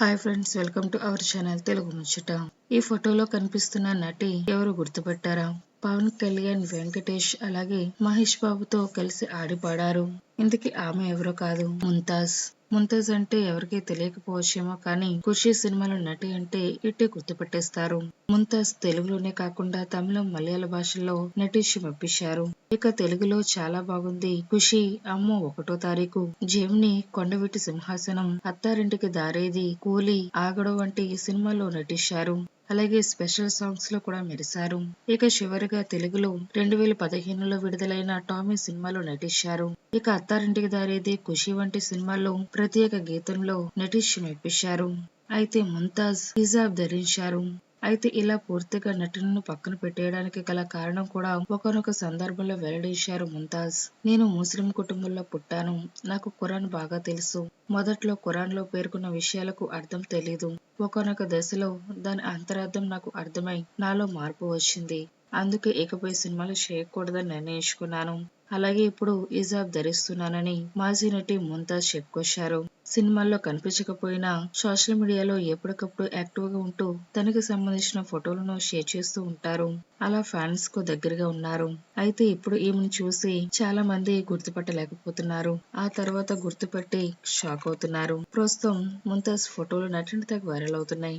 Hi friends welcome to our channel Telugu Muchata ఈ ఫోటోలో కనిపిస్తున్న నటి ఎవరు గుర్తుపట్టారా? పవన్ కళ్యాణ్ వెంకటేష్ అలాగే మహేష్ బాబుతో కలిసి ఆడిపాడారు పాడారు. ఆమె ఎవరో కాదు ముంతాజ్. ముంతాజ్ అంటే ఎవరికీ తెలియకపోవచ్చేమో కానీ ఖుషి సినిమాలో నటి అంటే ఇట్టే గుర్తుపెట్టేస్తారు. ముంతాజ్ తెలుగులోనే కాకుండా తమిళం మలయాళ భాషల్లో నటించి మెప్పించారు. ఇక తెలుగులో చాలా బాగుంది. ఖుషి అమ్మో ఒకటో తారీఖు. జెమిని కొండవీటి సింహాసనం అత్తారింటికి దారేది కూలి ఆగడు వంటి సినిమాలో నటించారు. అలాగే స్పెషల్ సాంగ్స్లో కూడా మెరిశారు. ఇక చివరిగా తెలుగులో రెండు వేల పదిహేనులో విడుదలైన టామీ సినిమాలో నటించారు. ఇక అత్తారింటికి దారేది ఖుషి వంటి సినిమాల్లో ప్రత్యేక గీతంలో నటించి మెప్పించారు. అయితే ముంతాజ్ హిజాబ్ ధరించారు. అయితే ఇలా పూర్తిగా నటనను పక్కన పెట్టేయడానికి గల కారణం కూడా ఒకనొక సందర్భంలో వెల్లడించారు ముంతాజ్. నేను ముస్లిం కుటుంబంలో పుట్టాను. నాకు ఖురాన్ బాగా తెలుసు. మొదట్లో ఖురాన్లో పేర్కొన్న విషయాలకు అర్థం తెలీదు. ఒకనొక దశలో దాని అంతరార్థం నాకు అర్థమై నాలో మార్పు వచ్చింది. అందుకే ఇకపై సినిమాలు చేయకూడదని నిర్ణయించుకున్నాను. అలాగే ఇప్పుడు ఇజాబ్ ధరిస్తున్నానని మాజీ నటి ముంతాజ్ చెప్పుకొచ్చారు. సినిమాల్లో కనిపించకపోయినా సోషల్ మీడియాలో ఎప్పటికప్పుడు యాక్టివ్గా ఉంటూ తనకి సంబంధించిన ఫోటోలను షేర్ చేస్తూ ఉంటారు. అలా ఫ్యాన్స్కు దగ్గరగా ఉన్నారు. అయితే ఇప్పుడు ఈమెను చూసి చాలా మంది గుర్తుపట్టలేకపోతున్నారు. ఆ తర్వాత గుర్తుపట్టి షాక్ అవుతున్నారు. ప్రస్తుతం ముంతాజ్ ఫోటోలు నటిని తగ్గ వైరల్ అవుతున్నాయి.